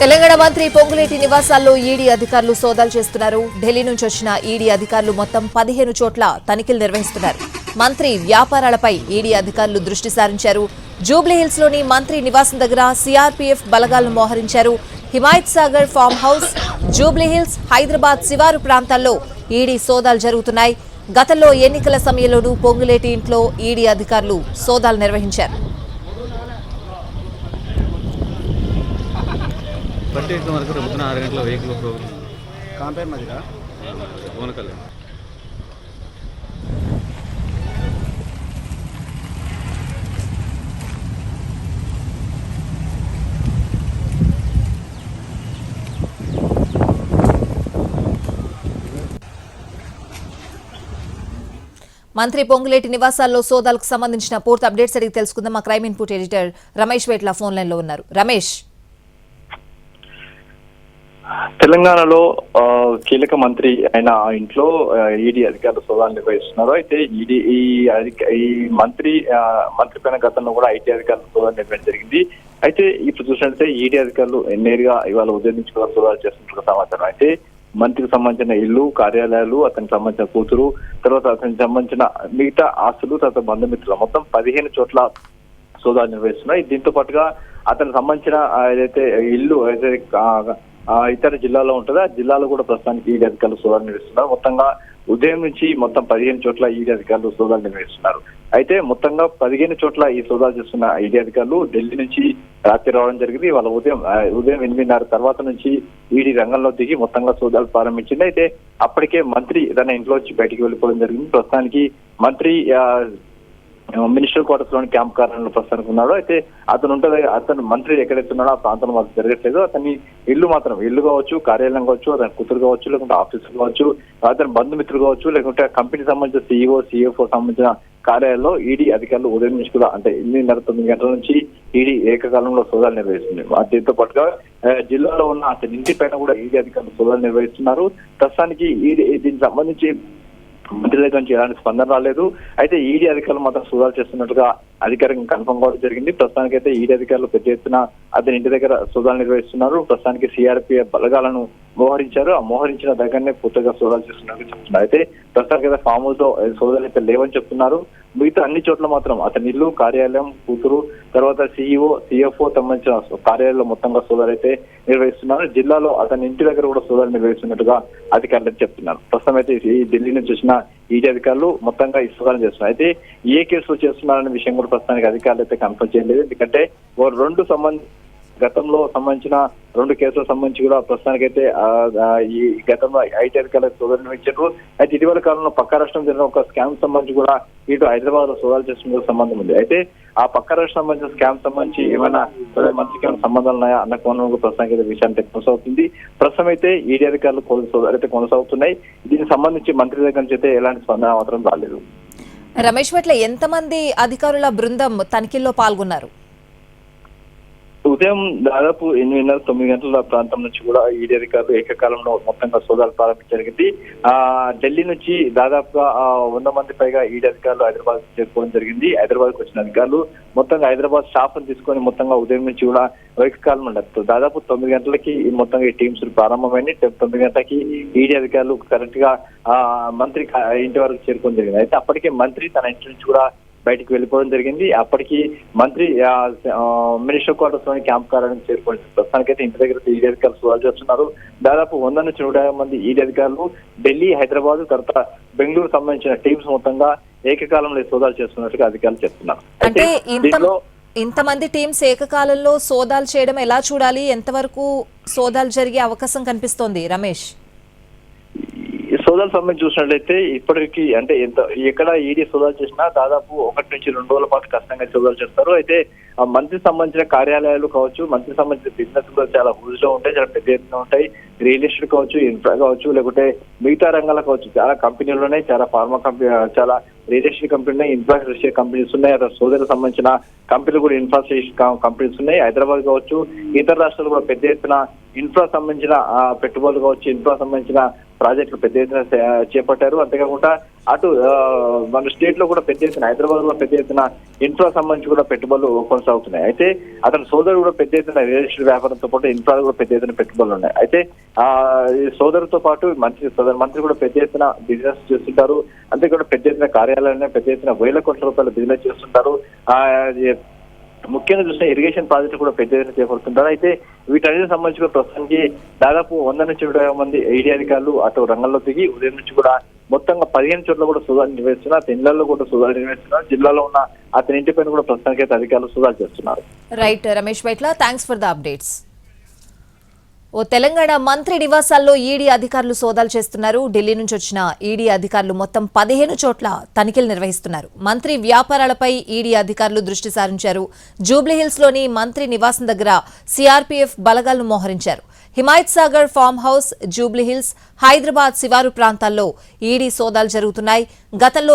తెలంగాణ మంత్రి పొంగులేటి నివాసాల్లో ఈడీ అధికారులు సోదాలు చేస్తున్నారు. ఢిల్లీ నుంచి వచ్చిన ఈడీ అధికారులు మొత్తం పదిహేను చోట్ల తనిఖీలు నిర్వహిస్తున్నారు. మంత్రి వ్యాపారాలపై ఈడీ అధికారులు దృష్టి సారించారు. జూబ్లీహిల్స్లోని మంత్రి నివాసం దగ్గర సీఆర్పీఎఫ్ బలగాలను మోహరించారు. హిమాయత్ సాగర్ ఫామ్ హౌస్ జూబ్లీహిల్స్ హైదరాబాద్ శివారు ప్రాంతాల్లో ఈడీ సోదాలు జరుగుతున్నాయి. గతంలో ఎన్నికల సమయంలోనూ పొంగులేటి ఇంట్లో ఈడీ అధికారులు సోదాలు నిర్వహించారు. వరకు రేపు ఆరు గంటల వెహికల్ ప్రోగ్రామ్ కాంపేర్ మంత్రి పొంగులేటి నివాసాల్లో సోదాలకు సంబంధించిన పూర్తి అప్డేట్స్ అడిగి తెలుసుకుందాం. మా crime input editor Ramesh Vetla phone లైన్లో ఉన్నారు. రమేష్. తెలంగాణలో ఆ, కీలక మంత్రి అయిన ఇంట్లో ఈడీ అధికారులు సోదాలు నిర్వహిస్తున్నారు. అయితే ఈడీ ఈ అధిక- ఈ మంత్రి ఆ, మంత్రి పైన గతంలో కూడా ఐటీ అధికారులు సోదాలు నిర్వహించడం జరిగింది. అయితే ఇప్పుడు చూసినట్లయితే ఈడీ అధికారులు నేరుగా ఇవాళ ఉదయం నుంచి కూడా సోదాలు చేస్తున్నట్టు సమాచారం. అయితే మంత్రికి సంబంధించిన ఇల్లు కార్యాలయాలు అతనికి సంబంధించిన కూతురు తర్వాత అతనికి సంబంధించిన మిగతా ఆస్తులు తర్వాత బంధుమిత్రులు మొత్తం పదిహేను చోట్ల సోదాలు నిర్వహిస్తున్నాయి. దీంతో పాటుగా అతనికి సంబంధించిన ఏదైతే ఇల్లు ఏదైతే ఇతర జిల్లాలో ఉంటుంది. ఆ జిల్లాలో కూడా ప్రస్తుతానికి ఈడీ అధికారులు సోదాలు నిర్వహిస్తున్నారు మొత్తంగా ఉదయం నుంచి మొత్తం పదిహేను చోట్ల ఈడీ అధికారులు సోదాలు నిర్వహిస్తున్నారు అయితే మొత్తంగా పదిహేను చోట్ల ఈ సోదాలు చేస్తున్న ఈడీ అధికారులు ఢిల్లీ నుంచి రాత్రి రావడం జరిగింది. వాళ్ళ ఉదయం ఉదయం ఎనిమిదిన్నర తర్వాత నుంచి ఈడీ రంగంలో దిగి మొత్తంగా సోదాలు ప్రారంభించింది. అయితే అప్పటికే మంత్రి తన ఇంట్లో వచ్చి బయటికి వెళ్ళిపోవడం జరిగింది. ప్రస్తుతానికి మంత్రి మినిస్టర్ క్వార్టర్స్లోని క్యాంప్ కార్యాలయంలో ప్రస్తుతానికి ఉన్నాడు అయితే అతను ఉంటుంది అతను మంత్రి ఎక్కడైతే ఉన్నాడో ఆ ప్రాంతంలో మాత్రం జరగట్లేదు. అతని ఇల్లు మాత్రం ఇల్లు కావచ్చు కార్యాలయం కావచ్చు అతని కూతురు కావచ్చు లేకుంటే ఆఫీసులు కావచ్చు అతని బంధుమిత్రులు కావచ్చు లేకుంటే కంపెనీ సంబంధించిన సీఈఓ సిఎఫ్ఓ సంబంధించిన కార్యాలయంలో ఈడీ అధికారులు ఉదయం నుంచి కూడా అంటే ఎనిమిదిన్నర తొమ్మిది గంటల నుంచి ఈడీ ఏకకాలంలో సోదాలు నిర్వహిస్తుంది. దీంతో పాటుగా జిల్లాలో ఉన్న అతని ఇంటి పైన కూడా ఈడీ అధికారులు సోదాలు నిర్వహిస్తున్నారు. ప్రస్తుతానికి ఈడీ దీనికి సంబంధించి మంత్రి దగ్గర నుంచి ఎలాంటి స్పందన రాలేదు. అయితే ఈడీ అధికారులు మాత్రం సోదాలు చేస్తున్నట్టుగా అధికారికంగా కన్ఫర్మ్ కావడం జరిగింది. ప్రస్తుతానికి అయితే ఈడీ అధికారులు పెద్ద ఎత్తున అతని ఇంటి దగ్గర సోదాలు నిర్వహిస్తున్నారు. ప్రస్తుతానికి సిఆర్పిఎఫ్ బలగాలను మోహరించారు. ఆ మోహరించిన దగ్గరనే పూర్తిగా సోదాలు చేస్తున్నట్టు చెప్తున్నారు. అయితే ప్రస్తుతానికి అయితే ఫామ్ హౌస్లో సోదాలు అయితే లేవని చెప్తున్నారు. మిగతా అన్ని చోట్ల మాత్రం అతని ఇల్లు కార్యాలయం కూతురు తర్వాత సిఇఓ సిఎఫ్ఓ సంబంధించిన కార్యాలయంలో మొత్తంగా సోదాలు అయితే నిర్వహిస్తున్నారు. జిల్లాలో అతని ఇంటి దగ్గర కూడా సోదాలు నిర్వహిస్తున్నట్టుగా అధికారులు చెప్తున్నారు. ప్రస్తుతం అయితే ఈ ఢిల్లీ నుంచి వచ్చిన ఈడీ అధికారులు మొత్తంగా ఈ చేస్తున్నారు. అయితే ఏ కేసు చేస్తున్నారనే విషయం కూడా ప్రస్తుతానికి అధికారులు అయితే కన్ఫర్మ్ చేయలేదు. ఎందుకంటే ఓ రెండు సంబంధించి గతంలో సంబంధించిన రెండు కేసులకు సంబంధించి కూడా ప్రస్తుతానికైతే ఈ గతంలో ఐటీ అధికారులకు సోదాలు నిర్వహించారు అయితే ఇటీవల కాలంలో పక్క రాష్ట్రం జరిగిన ఒక స్కామ్ సంబంధించి కూడా ఇటు హైదరాబాద్లో సోదాలు చేస్తున్న సంబంధం ఉంది. అయితే ఆ పక్క రాష్ట్రం సంబంధించిన స్కామ్ సంబంధించి ఏమైనా మంత్రికి ఏమైనా సంబంధాలు ఉన్నాయా అన్న కోణంలో ప్రస్తుతానికి అయితే విషయాన్ని కొనసాగుతుంది. ప్రస్తుతం అయితే ఈడీ అధికారులు సోదాలు అయితే కొనసాగుతున్నాయి. దీనికి సంబంధించి మంత్రి దగ్గర నుంచి అయితే ఎలాంటి స్పందన మాత్రం రాలేదు. రమేష్ పట్ల ఎంతమంది అధికారుల బృందం తనిఖీల్లో పాల్గొన్నారు? ఉదయం దాదాపు ఎనిమిదిన్నర తొమ్మిది గంటల ప్రాంతం నుంచి కూడా ఈడీ అధికారులు ఏకకాలంలో మొత్తంగా సోదాలు ప్రారంభించడం జరిగింది. ఆ ఢిల్లీ నుంచి దాదాపుగా వంద మంది పైగా ఈడీ అధికారులు హైదరాబాద్ చేరుకోవడం జరిగింది. హైదరాబాద్కు వచ్చిన అధికారులు మొత్తంగా హైదరాబాద్ స్టాఫ్ తీసుకొని మొత్తంగా ఉదయం నుంచి కూడా ఏకకాలం ఉండదు. దాదాపు తొమ్మిది గంటలకి మొత్తంగా ఈ టీమ్స్ ప్రారంభమైంది. తొమ్మిది గంటలకి ఈడీ అధికారులు కరెక్ట్గా మంత్రి ఇంటి వరకు చేరుకోవడం జరిగింది. అయితే అప్పటికే మంత్రి తన ఇంటి నుంచి కూడా బయటికి వెళ్ళిపోవడం జరిగింది. అప్పటికి మంత్రి మినిస్టర్ క్వార్టర్స్లోని క్యాంప్ కార్యాలయం చేరుకోండి ప్రస్తుతానికైతే ఇంటి దగ్గర ఈడీ అధికారులు సోదాలు చేస్తున్నారు. దాదాపు వంద నుంచి నూట యాభై మంది ఈడీ అధికారులు ఢిల్లీ హైదరాబాద్ తర్వాత బెంగళూరు సంబంధించిన టీమ్స్ మొత్తంగా ఏకకాలంలో సోదాలు చేస్తున్నట్టుగా అధికారులు చెప్తున్నారు. అంటే ఇంత ఇంతమంది టీమ్స్ ఏకకాలంలో సోదాలు చేయడం ఎలా చూడాలి? ఎంతవరకు సోదాలు జరిగే అవకాశం కనిపిస్తోంది? రమేష్. సోదాలు సంబంధించి చూసినట్లయితే ఇప్పటికీ అంటే ఎంత ఎక్కడ ఈడీ సోదాలు చేసినా దాదాపు ఒకటి నుంచి రెండు రోజుల పాటు కష్టంగా సోదాలు చేస్తారు. అయితే ఆ మంత్రి సంబంధించిన కార్యాలయాలు కావచ్చు మంత్రి సంబంధించిన బిజినెస్ కూడా చాలా హూజ్లో ఉంటాయి చాలా పెద్ద ఎత్తున ఉంటాయి. రియల్ ఎస్టేట్ కావచ్చు ఇన్ఫ్రా కావచ్చు లేకుంటే మిగతా రంగాల కావచ్చు. చాలా కంపెనీలు ఉన్నాయి చాలా ఫార్మా కంపెనీ చాలా రియల్ ఎస్టేట్ కంపెనీ ఉన్నాయి ఇన్ఫ్రాస్ట్రక్చర్ కంపెనీస్ ఉన్నాయి. అక్కడ సోదరులకు సంబంధించిన కంపెనీలు కూడా ఇన్ఫ్రాస్ట్రక్చర్ కంపెనీస్ ఉన్నాయి. హైదరాబాద్ కావచ్చు ఇతర రాష్ట్రాలు కూడా పెద్ద ఎత్తున ఇన్ఫ్రా సంబంధించిన పెట్టుబడులు కావచ్చు ఇన్ఫ్రా సంబంధించిన ప్రాజెక్టులు పెద్ద ఎత్తున చేపట్టారు. అంతేకాకుండా అటు మన స్టేట్లో కూడా పెద్ద ఎత్తున హైదరాబాద్లో పెద్ద ఎత్తున ఇన్ఫ్రా సంబంధించి కూడా పెట్టుబడులు కొనసాగుతున్నాయి. అయితే అతని సోదరుడు కూడా పెద్ద ఎత్తున రియల్ ఎస్టేట్ వ్యాపారంతో పాటు ఇన్ఫ్రా కూడా పెద్ద ఎత్తున పెట్టుబడులు ఉన్నాయి. అయితే ఆ ఈ సోదరుతో పాటు మంత్రి సోదరు మంత్రి కూడా పెద్ద ఎత్తున బిజినెస్ చేస్తుంటారు. అంతే కూడా పెద్ద ఎత్తున కార్యాలయాన్ని పెద్ద ఎత్తున వేల కోట్ల రూపాయల బిజినెస్ చేస్తుంటారు. ఆ ముఖ్యంగా చూసిన ఇరిగేషన్ ప్రాజెక్టు కూడా పెద్ద ఎత్తున చేపడుతుంటారు అయితే వీటన్నిటికి సంబంధించి కూడా ప్రస్తుతానికి దాదాపు వంద నుంచి ఇరవై మంది ఐడి అధికారులు అటు రంగంలో దిగి ఉదయం నుంచి కూడా మొత్తంగా పదిహేను చోట్ల కూడా సుధాలు నిర్వహిస్తున్నారు. అతని కూడా సుధాలు నిర్వహిస్తున్నారు. జిల్లాలో ఉన్న అతని ఇంటి పైన కూడా ప్రస్తుతానికి అయితే అధికారులు సుధాలు చేస్తున్నారు. Right Ramesh Baitla thanks for the updates ఓ తెలంగాణ మంత్రి నివాసాల్లో ఈడీ అధికారులు సోదాలు చేస్తున్నారు. ఢిల్లీ నుంచి వచ్చిన ఈడీ అధికారులు మొత్తం పదిహేను చోట్ల తనిఖీలు నిర్వహిస్తున్నారు. మంత్రి వ్యాపారాలపై ఈడీ అధికారులు దృష్టి సారించారు. జూబ్లీహిల్స్లోని మంత్రి నివాసం దగ్గర సీఆర్పీఎఫ్ బలగాలను మోహరించారు. హిమాయత్ సాగర్ ఫామ్ హౌస్ జూబ్లీహిల్స్ హైదరాబాద్ శివారు ప్రాంతాల్లో ఈడీ సోదాలు జరుగుతున్నాయి. గతంలో